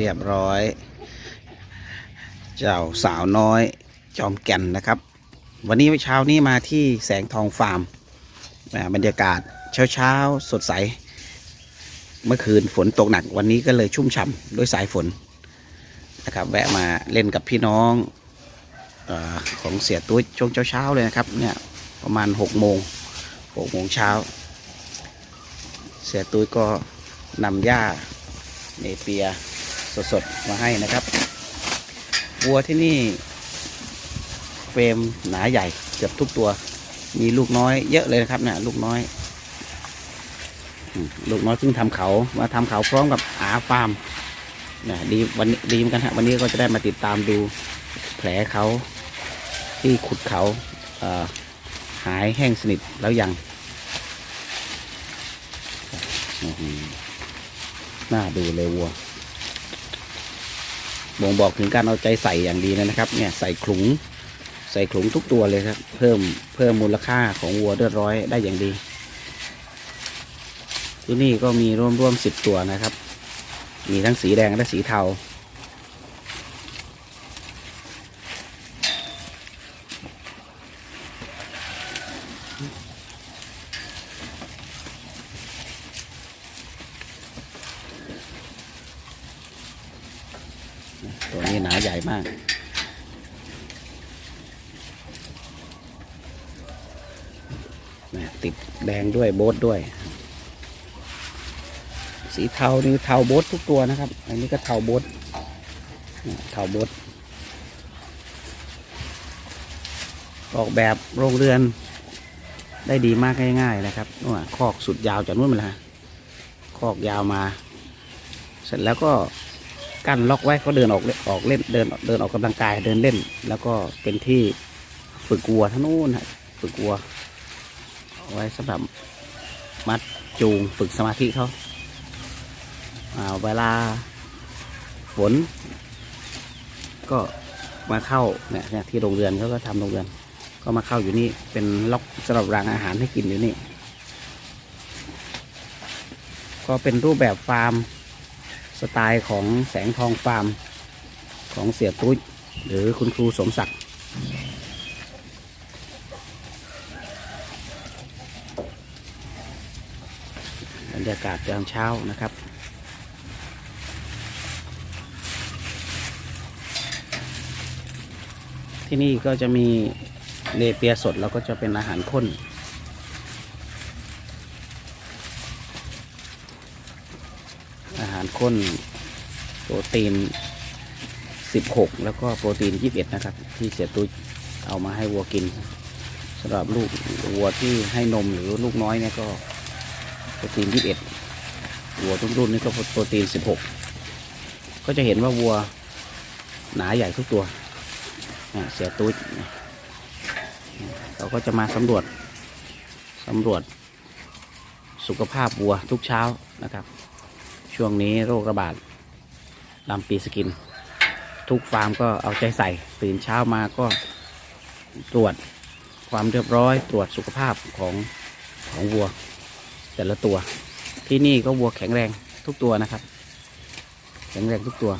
เรียบร้อย เจ้าสาวน้อยจอมแก่นนะครับ วันนี้เช้านี้มาที่แสงทองฟาร์มบรรยากาศเช้าเช้าสดใส เมื่อคืนฝนตกหนักวันนี้ก็เลยชุ่มฉ่ำด้วยสายฝนนะครับ แวะมาเล่นกับพี่น้องอของเสียตุ้ยช่วงเช้าๆเลยนะครับเนี่ยประมาณ6โมง6โมงเช้า เสียตุ้ยก็นำหญ้าเนเปีย สดๆ มาให้นะครับ วัวที่นี่ เฟรมหนาใหญ่เกือบทุกตัว มีลูกน้อยเยอะเลยนะครับเนี่ยลูกน้อย ลูกน้อยเพิ่งทำเขามาทำเขาพร้อมกับอาฟาร์มเนี่ยดีวันนี้ดีเหมือนกันฮะวันนี้ก็จะได้มาติดตามดูแผลเขาที่ขุดเขาเหายแห้งสนิทแล้วยังน่าดูเลยวัว บ่งบอกถึงการเอาใจใส่อย่างดีเลยนะครับ เนี่ยใส่ขลุงใส่ขลุงทุกตัวเลยครับ เพิ่มเพิ่มมูลค่าของวัวเลือดร้อยได้อย่างดี ที่นี่ก็มีร่วมร่วมสิบตัวนะครับ มีทั้งสีแดงและสีเทา ตัวนี้หนาใหญ่มาก ติดแดงด้วยโบทด้วย สีเทานี่เทาโบททุกตัวนะครับ อันนี้ก็เทาโบทเทาโบทออกแบบโรงเรือนได้ดีมากง่าย ๆ นะครับนู่นคอกสุดยาวจากนู้นมาละคอกยาวมา เสร็จแล้วก็ กั้นล็อกไว้เขาเดินออกเล่นออกเล่นเดินเดินออกกำลังกายเดินเล่น แล้วก็เป็นที่ฝึกวัวทั้งนู้นฝึกวัวไว้สำหรับมัดจูงฝึกสมาธิเขาอ่าเวลาฝน ก็มาเข้าเนี่ยที่โรงเรือนเขาก็ทำโรงเรือน ก็มาเข้าอยู่นี่เป็นล็อกสำหรับรางอาหารให้กินอยู่นี่ ก็เป็นรูปแบบฟาร์ม สไตล์ของแสงทองฟาร์มของเสียตุ้ยหรือคุณครูสมศักดิ์บรรยากาศยามเช้านะครับที่นี่ก็จะมีเลเปียสดแล้วก็จะเป็นอาหารข้น อาหาร ข้นโปรตีน 16 แล้วก็โปรตีน 21 นะครับ ที่เสียตุ้ยเอามาให้วัวกินสำหรับลูกวัวที่ให้นมหรือลูกน้อยเนี่ยก็โปรตีน 21 วัวทุกรุ่นนี่ก็โปรตีน 16 ก็จะเห็นว่าวัวหนาใหญ่ทุกตัวเสียตุ้ยเราก็จะมาสำรวจสำรวจสุขภาพวัวทุกเช้านะครับ ช่วงนี้โรคระบาดลำปีสกิน ทุกฟาร์มก็เอาใจใส่ ตื่นเช้ามาก็ตรวจความเรียบร้อยตรวจสุขภาพของของวัว แต่ละตัว ที่นี่ก็วัวแข็งแรงทุกตัวนะครับ แข็งแรงทุกตัว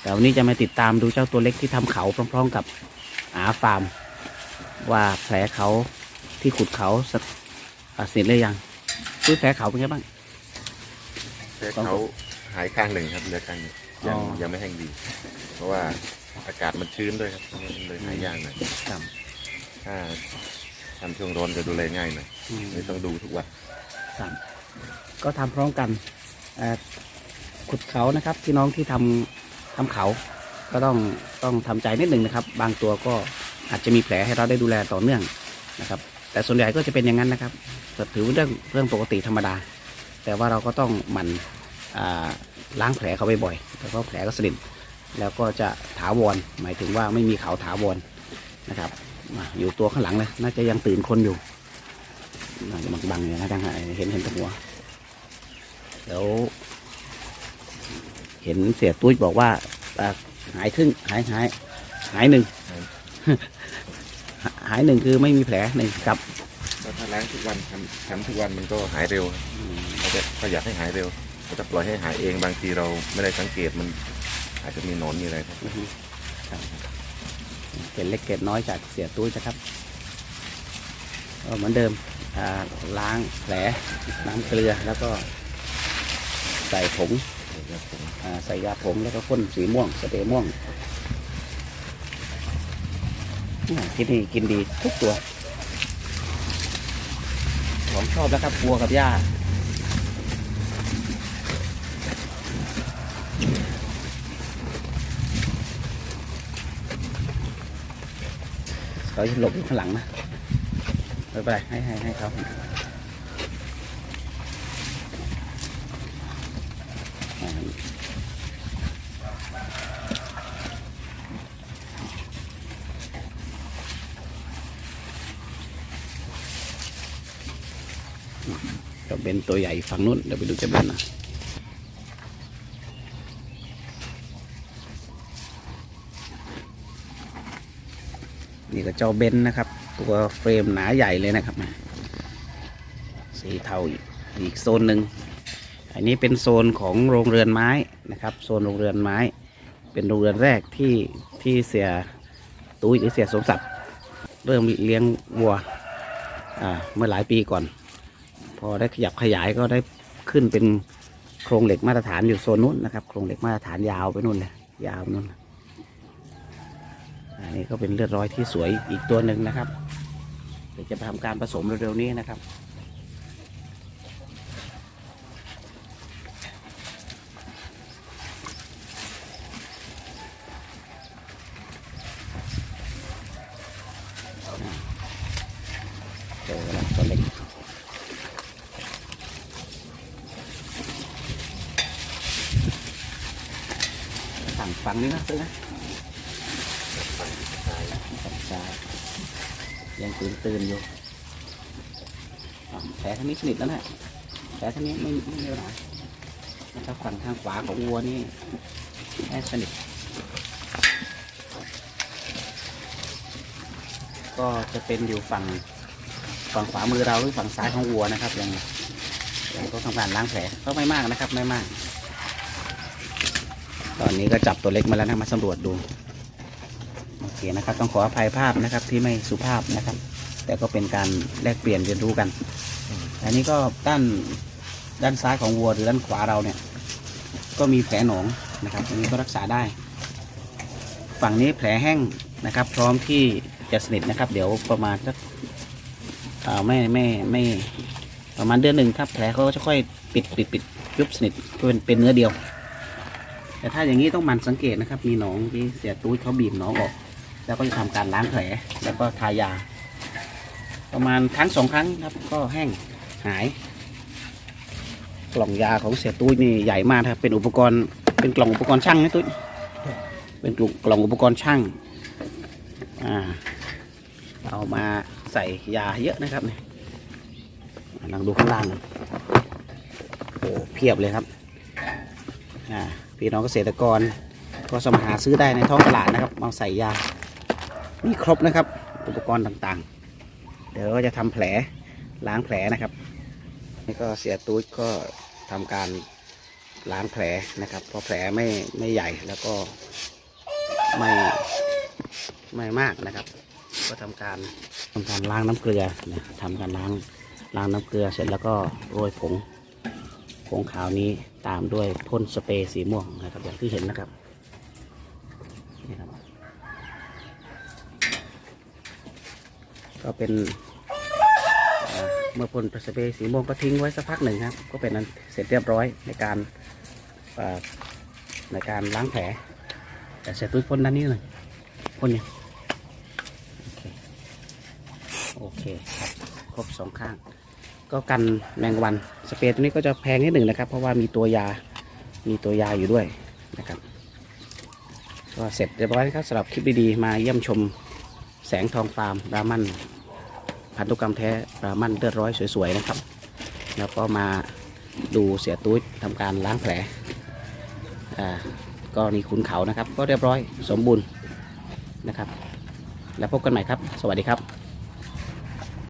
แต่วันนี้จะมาติดตามดูเจ้าตัวเล็กที่ทำเขาพร้อมๆกับอาฟาร์ม ว่าแผลเขาที่ขุดเขาสอะเสร็จหรือยังดูแผลเขาเป็นไงบ้าง แต่เขาหายข้างหนึ่งครับเหลือข้างหนึ่งยังอ๋อ ยังไม่แห้งดี เพราะว่าอากาศมันชื้นด้วยครับมันเลยหายยากหน่อยครับถ้าทำช่วงร้อนจะดูแลง่ายหน่อยอืมเลยต้องดูทุกวันครับก็ทำพร้อมกันเอ่อขุดเขานะครับพี่น้องที่ทำทำเขา ก็ต้องต้องทำใจนิดหนึ่งนะครับ บางตัวก็อาจจะมีแผลให้เราได้ดูแลต่อเนื่องนะครับ แต่ส่วนใหญ่ก็จะเป็นอย่างนั้นนะครับก็ถือว่าเรื่องเรื่องปกติธรรมดา แต่ว่าเราก็ต้องหมั่นอ่า ล้างแผลเขาบ่อยๆแล้วก็แผลก็สนิทแล้วก็จะถาวรหมายถึงว่าไม่มีเขาถาวรนะครับอะอยู่ตัวข้างหลังเลยน่าจะยังตื่นคนอยู่น่าจะบังๆอยู่นะดังเห็นเห็นแตหัวเดี๋ยวเห็นเสียตุ้ยบอกว่าอ่าหายครึ่งหายหายหายหนึ่งหายหนึ่งคือไม่มีแผลหนึ่งครับก็ถ้าล้างทุกวันทำทำทุกวันมันก็หายเร็วครับเขาจะเขาอยากให้หายเร็ว เวถ้าปล่อยให้หายเองบางทีเราไม่ได้สังเกตมัน อาจจะมีหนอนมีอะไรครับ อือฮึครับเกล็ดเล็กเกล็ดน้อยจากเสียตุ้ยนะครับก็เหมือนเดิมอ่าล้างแผลน้ำเกลือแล้วก็ใส่ผงอ่าใส่ยาผงแล้วก็พ่นสีม่วงสเปรย์ม่วงอ่าที่นี่กินดีทุกตัว ของชอบแล้วครับวัวกับหญ้า เขาจะหลบอยู่ข้างหลังนะไม่เป็นไรให้ให้ให้เขาอ่าเจะเป็นตัวใหญ่ฝั่งนู้นเดี๋ยวไปดูเจะเป็นนะ ก็เจ้าเบนนะครับ ตัวเฟรมหนาใหญ่เลยนะครับสีเทาอีกโซนหนึ่งอันนี้เป็นโซนของโรงเรือนไม้นะครับ โซนโรงเรือนไม้ เป็นโรงเรือนแรกที่ที่เสียตุ้ยหรือเสียสมศักดิ์เริ่มเลี้ยงวัวเมื่อหลายปีก่อน พอได้ขยับขยายก็ได้ขึ้นเป็นโครงเหล็กมาตรฐานอยู่โซนนู้นนะครับ โครงเหล็กมาตรฐานยาวไปนู่นเลยยาวไปนู่น นนี้ก็เป็นเลือดร้อยที่สวยอีกตัวหนึ่งนะครับเดี๋ยวจะทำการผสมเร็วๆนี้นะครับเจอแล้วตัวเล็กฝั่งฝั่งนี้นะซื้อนะายยังตื่นตื่นอยู่แผลท่างนี้สนิทแล้วนะแผลท่างนี้ไม่ไม่มีปัญหานะครับฝั่งทางขวาของวัวนี่แค่สนิทก็จะเป็นอยู่ฝั่งฝั่งขวามือเราหรือฝั่งซ้ายของวัวนะครับยังยังต้องทำการล้างแผลก็ไม่มากนะครับไม่มาก ตอนนี้ก็จับตัวเล็กมาแล้วนะมาสำรวจดู นะครับ ต้องขออภัยภาพนะครับที่ไม่สุภาพนะครับ แต่ก็เป็นการแลกเปลี่ยนเรียนรู้กัน อันนี้ก็ด้านด้านซ้ายของวัวหรือด้านขวาเราเนี่ย ก็มีแผลหนองนะครับอันนี้ก็รักษาได้ ฝั่งนี้แผลแห้งนะครับ พร้อมที่จะสนิทนะครับ เดี๋ยวประมาณสักอ่ไม่ไม่ไม่ประมาณเดือนหนึ่งครับแผลเขาก็จะค่อยปิดปิดปิดยุบสนิทก็เป็นเป็นเนื้อเดียว แต่ถ้าอย่างนี้ต้องมันสังเกตนะครับ มีหนองที่เสียตู้เขาบีบหนองออก แล้วก็จะทำการล้างแผลแล้วก็ทายา ประมาณครั้งสองครั้งครับ ก็แห้งหาย กล่องยาของเสียตุ้ยนี่ใหญ่มากครับ เป็นอุปกรณ์เป็นกล่องอุปกรณ์ช่างนะตุ้ยเป็นกล่องอุปกรณ์ช่างอ่าเอามาใส่ยาเยอะนะครับเนี่ยลองดูข้างล่างโอ้เพียบเลยครับอ่าพี่น้องเกษตรกรก็สามารถหาซื้อได้ในท้องตลาดนะครับมาใส่ยา มีครบนะครับ อุปกรณ์ต่างๆ เดี๋ยวก็จะทำแผลล้างแผลนะครับนี่ก็เสียตูดก็ทำการล้างแผลนะครับ เพราะแผลไม่ไม่ใหญ่แล้วก็ไม่ไม่มากนะครับ ก็ทำการทำการล้างน้ำเกลือนะทำการล้างล้างน้ำเกลือเสร็จแล้วก็โรยผงผงขาวนี้ตามด้วยพ่นสเปรย์สีม่วงนะครับอย่างที่เห็นนะครับนี่ครับ ก็เป็นเมื่อพ่นสเปรย์สีม่วงก็ทิ้งไว้สักพักหนึ่งครับ ก็เป็นนั้นเสร็จเรียบร้อยในการในการล้างแผลแต่เสร็จตุ้ยพ่นด้านนี้เลยพ่นยังโอเคโอเคครับครบสองข้าง ก็กันแมงวันสเปรย์ตัวนี้ก็จะแพงนิดหนึ่งนะครับ เพราะว่ามีตัวยามีตัวยาอยู่ด้วยนะครับก็เสร็จเรียบร้อยนะครับสำหรับคลิปดีๆมาเยี่ยมชม แสงทองฟาร์มรามันพันธุกรรมแท้รามันเลือดร้อยสวยๆนะครับ แล้วก็มาดูเสียตุ้ยทำการล้างแผลอ่าก็นี่ขุนเขานะครับ ก็เรียบร้อยสมบูรณ์นะครับ แล้วพบกันใหม่ครับ สวัสดีครับ